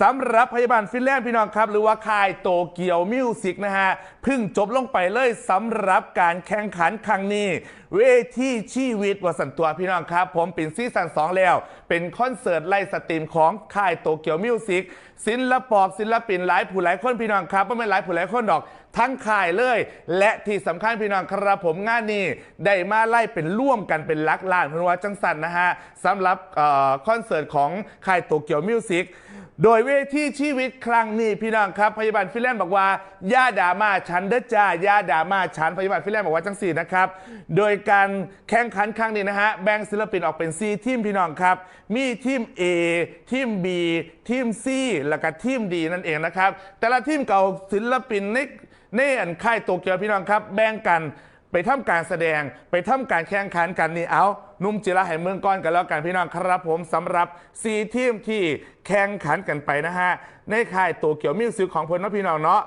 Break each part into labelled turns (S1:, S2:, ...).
S1: สำหรับพยาบาลฟินแลนด์พี่น้องครับ หรือว่าค่ายโตเกียวมิวสิกนะฮะเพึ่งจบลงไปเลยสำหรับการแข่งขันครั้งนี้ เวทีชีวิตวสันตัวพี่น้องครับ ผมเป็นซีซั่น2 แล้ว เป็นคอนเสิร์ตไล่สตรีมของค่ายโตเกียวมิวสิกศิลปอกศิลปินหลายผู้หลายคนพี่น้องครับไม่เป็นหลายผู้หลายคนดอกทั้งค่ายเลย และที่สำคัญพี่น้องครับผมงานนี้ ได้มาไล่เป็นร่วมกันเป็นลักล้านเพราะว่าจังสันนะฮะสำหรับออคอนเสิร์ตของค่ายโตเกียวมิวสิก โดยเวทีชีวิตครั้งนี้พี่น้องครับพยาบาลฟิแลนด์บอกว่าย่าดามาฉันเดจ้าย่าดามาฉันพยาบาลฟิแลนด์บอกว่าจังสี่นะครับ โดยการแข่งขันครั้งนี้นะฮะแบ่งศิลปินออกเป็น4ทีมพี่น้องครับ มีทีม A ทีม B ทีม C แล้วก็ทีม D นั่นเองนะครับ แต่ละทีมเก่าศิลปินในในอันค่ายโตเกียวพี่น้องครับ แบ่งกัน ไปทำการแสดงไปทำการแข่งขันกันนี่เอานุ่มจิระแห่งเมืองก้อนกันแล้วกันพี่น้องครับผมสำหรับ4ทีมที่แข่งขันกันไปนะฮะในค่ายโตเกี่ยวมิวสิกของพลนพี่น้องเนาะ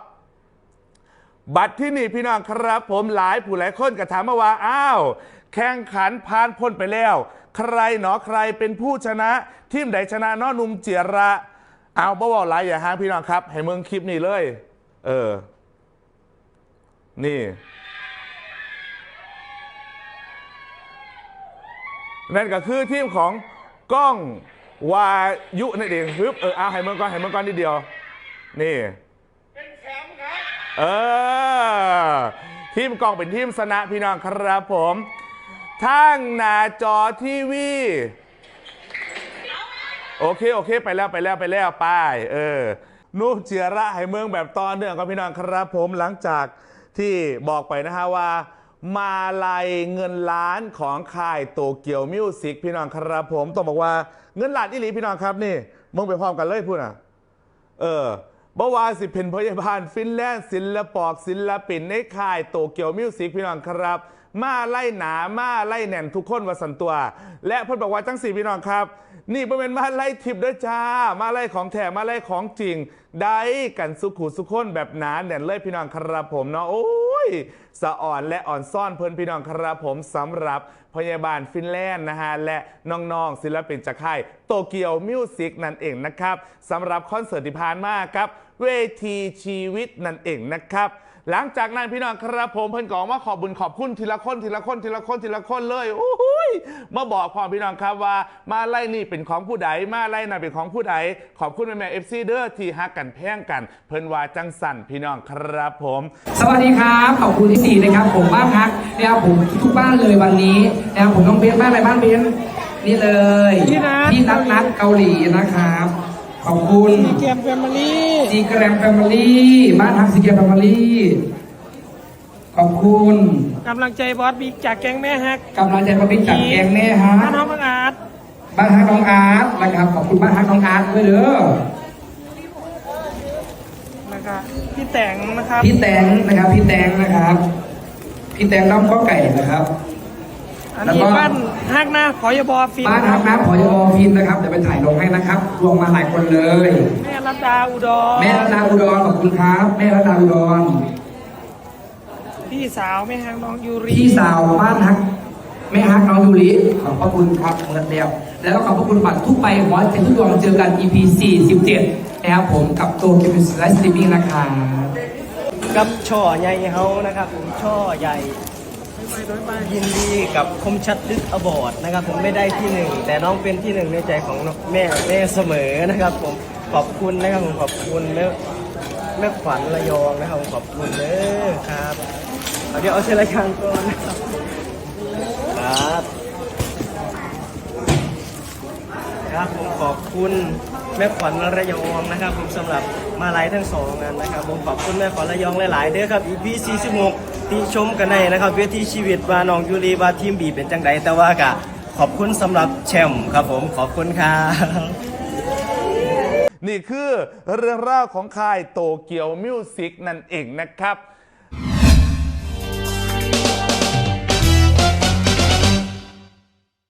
S1: บัตรที่นี่พี่น้องครับ ผมหลายผู้หลายคนก็ถามมาว่าอ้าวแข่งขันผ่านพ้นไปแล้ว ใครหนอใครเป็นผู้ชนะ ทีมใดชนะน้อนุ่มเจียระเอาบ่าวหลายอย่าห้างพี่น้องครับ ให้เมืองคลิปนี้เลย เออ นี่ นั่นก็คือทีมของก้องวายุนั่นเองฮึบเออเอาให้เมืองก่อนให้เมืองก่อนนิดเดียว นี่เป็นแฉมันครับเออทีมก้องเป็นทีมสนะพี่น้องครับผมทางหน้าจอทีวีโอเคโอเค ไปแล้วไปแล้วไปแล้วไปเออนูบเจียระให้เมืองแบบต่อเนื่องกับพี่น้องครับผมหลังจากที่บอกไปนะฮะว่า มาลัยเงินล้านของค่ายโตเกียวมิวสิกพี่น้องครับผมต้องบอกว่าเงินล้านอีหลีพี่น้องครับนี่มึงไปพร้อมกันเลยพูดอะ เออบ่ว่าสิเป็นพยาบาลฟินแลนด์ศิลปอกศิลปินในค่ายโตเกียวมิวสิกพี่น้องครับ มาไล่หนามาไล่แน่นทุกคนว่าสันตัว และเพิ่นบอกว่าจังสี่พี่น้องครับ นี่เป็นมาไล่ทิพย์เด้อจ้า มาไล่ของแท้มาไล่ของจริง ได้กันสุขุสุขคนแบบหนาแน่นเลยพี่น้องครับผมเนาะโอ้ ยสะอ่อนและอ่อนซ่อนเพิ่นพี่น้องครับผมสำหรับพยาบาลฟินแลนด์นะฮะและน้องๆศิลปินจากค่ายโตเกียวมิวสิกนั่นเองนะครับสำหรับคอนเสิร์ตที่ผ่านมาครับ เวทีชีวิตนั่นเองนะครับ หลังจากนั้นพี่น้องครับผมเพิ่นกอมาขอบบุญขอบคุณทีละคนทีละคนทีละคนทีละคนเลยโอ้โหยมาบอกความพี่น้องครับว่ามาไล่นี่เป็นของผู้ใดมาไล่นั่นเป็นของผู้ใดขอบคุณแม่แม่เอฟซีเด้อที่ฮักกันแพ่งกัน เพิ่นว่าจังสั่นพี่น้องครับผม
S2: สวัสดีครับขอบคุณที่สี่นะครับ ผมบ้านฮักนะครับผมทุกบ้านเลยวันนี้นะครับผมน้องเบนบ้านอะไรบ้านเบนนี่เลย
S3: พี่นัท
S2: พี่นัทนัทเกาหลีนะครับ ขอบคุณ
S3: เกมแฟมิลี่
S2: ซีแกรมแฟมิลี่บ้านฮักซีแกรมแฟมิลี่ขอบคุณ
S3: กำลังใจบอสบิ๊กจากแก๊งแม่ฮัก
S2: กำลังใจมาเป็นจัดแกงแม่ฮะ
S3: บ้านน้องบังอาจ
S2: บ้านฮักน้องอาร์ตนะครับขอบคุณบ้านฮักน้องอาร์ตด้วยเด้อ
S3: นะครับพี่แต่งนะครับ
S2: พี่แตงนะครับพี่แตงนะครับพี่แตงน้องข้อไก่นะครับ
S3: อัน
S2: แล้ว
S3: นี้
S2: ก็
S3: บ้านฮักหน้าขอยบอฟิน
S2: บ้าน
S3: ค
S2: ฮั
S3: รับ
S2: กน้ำขอยบอฟินนะครับเดี๋ยวไปถ่ายลงให้นะครับรวมมาหลายคนเลย
S3: แม่รัตดาอุดร
S2: แม่รัตนาอุดรขอบคุณครับ แม่รัตนาอุดร
S3: พี่สาวแม่ฮักน้องยูรี
S2: พี่สาวบ้านฮักแม่ฮักน้องยูริขอบพระคุณครับเมื่อเดียวแล้วก็ขอบพระคุณบัตรทุกใบหัวใจทุกดวงเจอกัน EP 47นะครับผมกับตัวคิวส์ไลฟ์สตรีมมิ่งนะครับ
S4: กับช่อใหญ่เฮานะครับผมช่อใหญ่ ยินดีกับคมชัดลึกอบอดนะครับ ผมไม่ได้ที่หนึ่งแต่น้องเป็นที่หนึ่งในใจของแม่แม่เสมอนะครับ ผมขอบคุณนะครับผมขอบคุณแม่แม่ขวัญระยองนะครับผมขอบคุณเด้อครับเดี๋ยวเอาเชิญรายการก่อนนะครับครับครับผมขอบคุณแม่ขวัญระยองนะครับ ผมสำหรับมาไลฟ์ทั้งสองงานนะครับ ผมขอบคุณแม่ขวัญระยองหลายๆเด้อครับ EP 46 ที่ชมกันในนะครับ เวทีชีวิตว่าน้องยูรีว่าทีมบีเป็นจังไดแต่ว่ากะขอบคุณสำหรับแชมป์ครับผมขอบคุณครับ
S1: นี่คือเรื่องราวของค่ายโตเกียวมิวสิกนั่นเองนะครับ